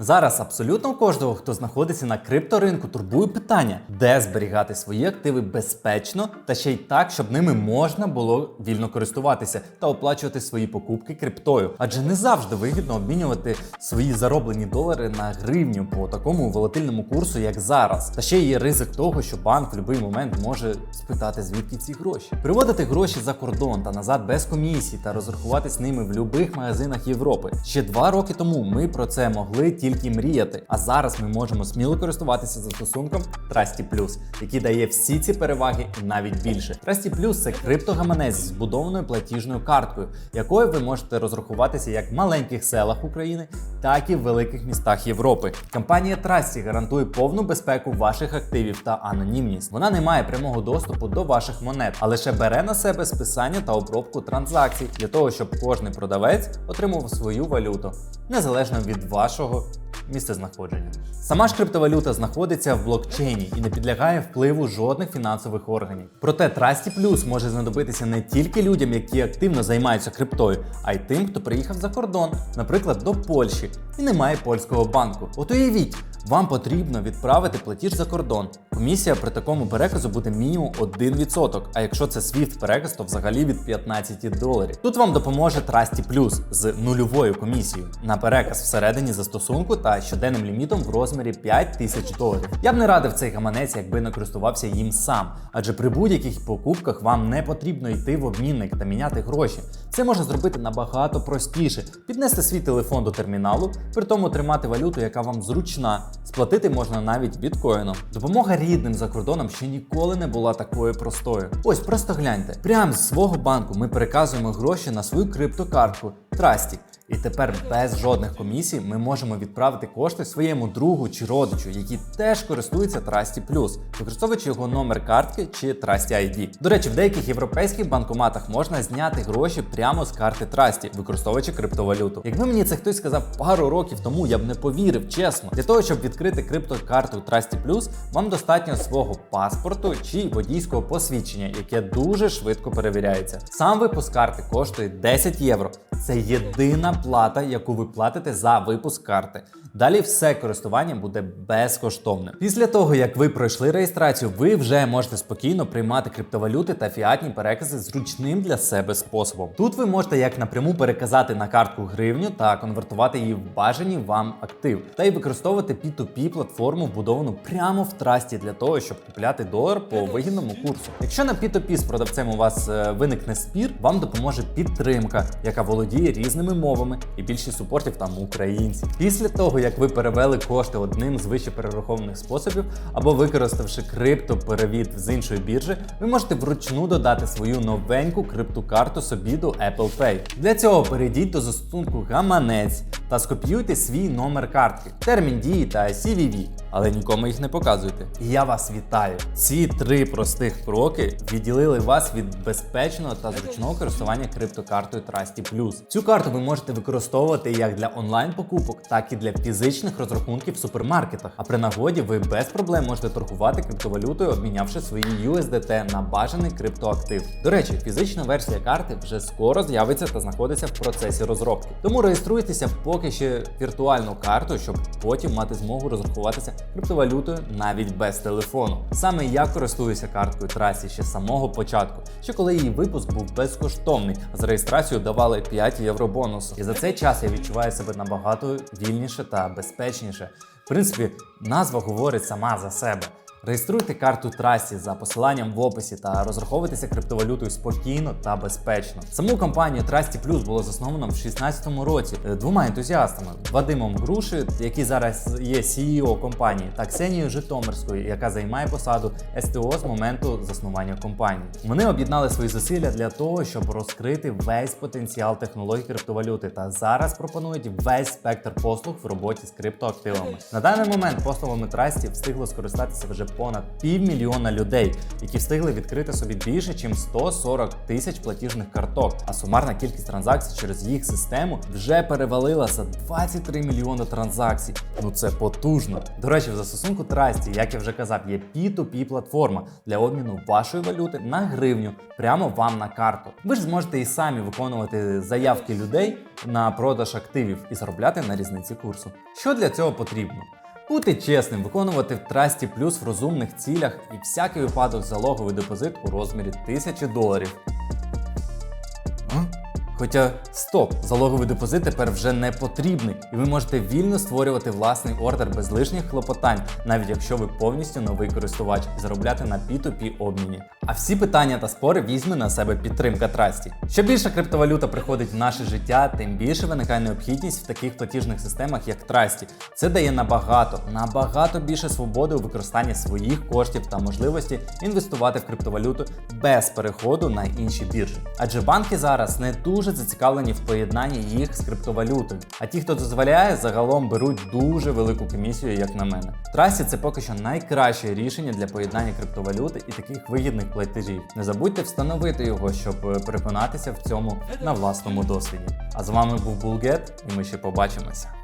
Зараз абсолютно кожного, хто знаходиться на крипторинку, турбує питання, де зберігати свої активи безпечно та ще й так, щоб ними можна було вільно користуватися та оплачувати свої покупки криптою. Адже не завжди вигідно обмінювати свої зароблені долари на гривню по такому волатильному курсу, як зараз. Та ще є ризик того, що банк в будь-який момент може спитати, звідки ці гроші. Приводити гроші за кордон та назад без комісій та розрахуватись ними в будь-яких магазинах Європи. Ще два роки тому ми про це могли тільки мріяти. А зараз ми можемо сміло користуватися застосунком Trusty Plus, який дає всі ці переваги і навіть більше. Trusty Plus – це криптогаманець з збудованою платіжною карткою, якою ви можете розрахуватися як в маленьких селах України, так і в великих містах Європи. Компанія Trusty гарантує повну безпеку ваших активів та анонімність. Вона не має прямого доступу до ваших монет, а лише бере на себе списання та обробку транзакцій для того, щоб кожний продавець отримував свою валюту незалежно від вашого місцезнаходження. Сама ж криптовалюта знаходиться в блокчейні і не підлягає впливу жодних фінансових органів. Проте Trusty Plus може знадобитися не тільки людям, які активно займаються криптою, а й тим, хто приїхав за кордон, наприклад, до Польщі і не має польського банку. От уявіть, вам потрібно відправити платіж за кордон. Комісія при такому переказу буде мінімум 1%, а якщо це SWIFT переказ, то взагалі від 15 доларів. Тут вам допоможе Trusty Plus з нульовою комісією на переказ всередині застосунку та щоденним лімітом в розмірі 5 тисяч доларів. Я б не радив цей гаманець, якби не користувався їм сам, адже при будь-яких покупках вам не потрібно йти в обмінник та міняти гроші. Це можна зробити набагато простіше: піднести свій телефон до терміналу, при тому тримати валюту, яка вам зручна. Сплатити можна навіть біткоїном. Допомога рідним за кордоном ще ніколи не була такою простою. Ось просто гляньте. Прямо з свого банку ми переказуємо гроші на свою криптокартку Трасті. І тепер без жодних комісій ми можемо відправити кошти своєму другу чи родичу, який теж користується Trusty Plus, використовуючи його номер картки чи Trusty ID. До речі, в деяких європейських банкоматах можна зняти гроші прямо з карти Trusty, використовуючи криптовалюту. Якби мені це хтось сказав пару років тому, я б не повірив, чесно. Для того, щоб відкрити криптокарту Trusty Plus, вам достатньо свого паспорту чи водійського посвідчення, яке дуже швидко перевіряється. Сам випуск карти коштує 10 євро. Це єдина плата, яку ви платите за випуск карти. Далі все користування буде безкоштовним. Після того, як ви пройшли реєстрацію, ви вже можете спокійно приймати криптовалюти та фіатні перекази зручним для себе способом. Тут ви можете як напряму переказати на картку гривню та конвертувати її в бажані вам актив, та й використовувати P2P платформу, вбудовану прямо в трасті для того, щоб купляти долар по вигідному курсу. Якщо на P2P з продавцем у вас е, виникне спір, вам допоможе підтримка, яка володіє різними мовами, і більшість супортів там українці. Після того, як ви перевели кошти одним з вище перерахованих способів, або використавши крипто-перевід з іншої біржі, ви можете вручну додати свою новеньку криптокарту собі до Apple Pay. Для цього перейдіть до застосунку Гаманець та скопіюйте свій номер картки, термін дії та CVV, але нікому їх не показуйте. І я вас вітаю! Ці три простих кроки відділили вас від безпечного та зручного користування криптокартою Trusty Plus. Цю карту ви можете використовувати як для онлайн-покупок, так і для фізичних розрахунків в супермаркетах. А при нагоді ви без проблем можете торгувати криптовалютою, обмінявши свої USDT на бажаний криптоактив. До речі, фізична версія карти вже скоро з'явиться та знаходиться в процесі розробки. Тому реєструйтеся поки ще віртуальну карту, щоб потім мати змогу розрахуватися криптовалютою навіть без телефону. Саме я користуюся карткою Трасі ще з самого початку, ще коли її випуск був безкоштовний, а з реєстрацією давали 5 євро бонусу. І за цей час я відчуваю себе набагато вільніше та безпечніше. В принципі, назва говорить сама за себе. Реєструйте карту Трасі за посиланням в описі та розраховуйтеся криптовалютою спокійно та безпечно. Саму компанію Trusty Plus було засновано в 2016 році е, двома ентузіастами: Вадимом Груши, який зараз є CEO компанії, та Ксенією Житомирською, яка займає посаду СТО з моменту заснування компанії. Вони об'єднали свої зусилля для того, щоб розкрити весь потенціал технологій криптовалюти, та зараз пропонують весь спектр послуг в роботі з криптоактивами. На даний момент послугами Trusty встигло скористатися вже понад півмільйона людей, які встигли відкрити собі більше, ніж 140 тисяч платіжних карток. А сумарна кількість транзакцій через їх систему вже перевалила за 23 мільйони транзакцій. Ну це потужно. До речі, в застосунку Trusty, як я вже казав, є P2P платформа для обміну вашої валюти на гривню прямо вам на карту. Ви ж зможете і самі виконувати заявки людей на продаж активів і заробляти на різниці курсу. Що для цього потрібно? Бути чесним, виконувати в Trusty Plus в розумних цілях і всякий випадок залоговий депозит у розмірі 1000 доларів. Хоча стоп, залоговий депозит тепер вже не потрібний, і ви можете вільно створювати власний ордер без лишніх клопотань, навіть якщо ви повністю новий користувач, і заробляти на P2P обміні. А всі питання та спори візьме на себе підтримка Трасті. Що більше криптовалюта приходить в наше життя, тим більше виникає необхідність в таких платіжних системах, як Трасті. Це дає набагато, набагато більше свободи у використанні своїх коштів та можливості інвестувати в криптовалюту без переходу на інші біржі. Адже банки зараз не дуже зацікавлені в поєднанні їх з криптовалютою. А ті, хто дозволяє, загалом беруть дуже велику комісію, як на мене. В трасі це поки що найкраще рішення для поєднання криптовалюти і таких вигідних платежів. Не забудьте встановити його, щоб е, переконатися в цьому на власному досвіді. А з вами був Булгет, і ми ще побачимося.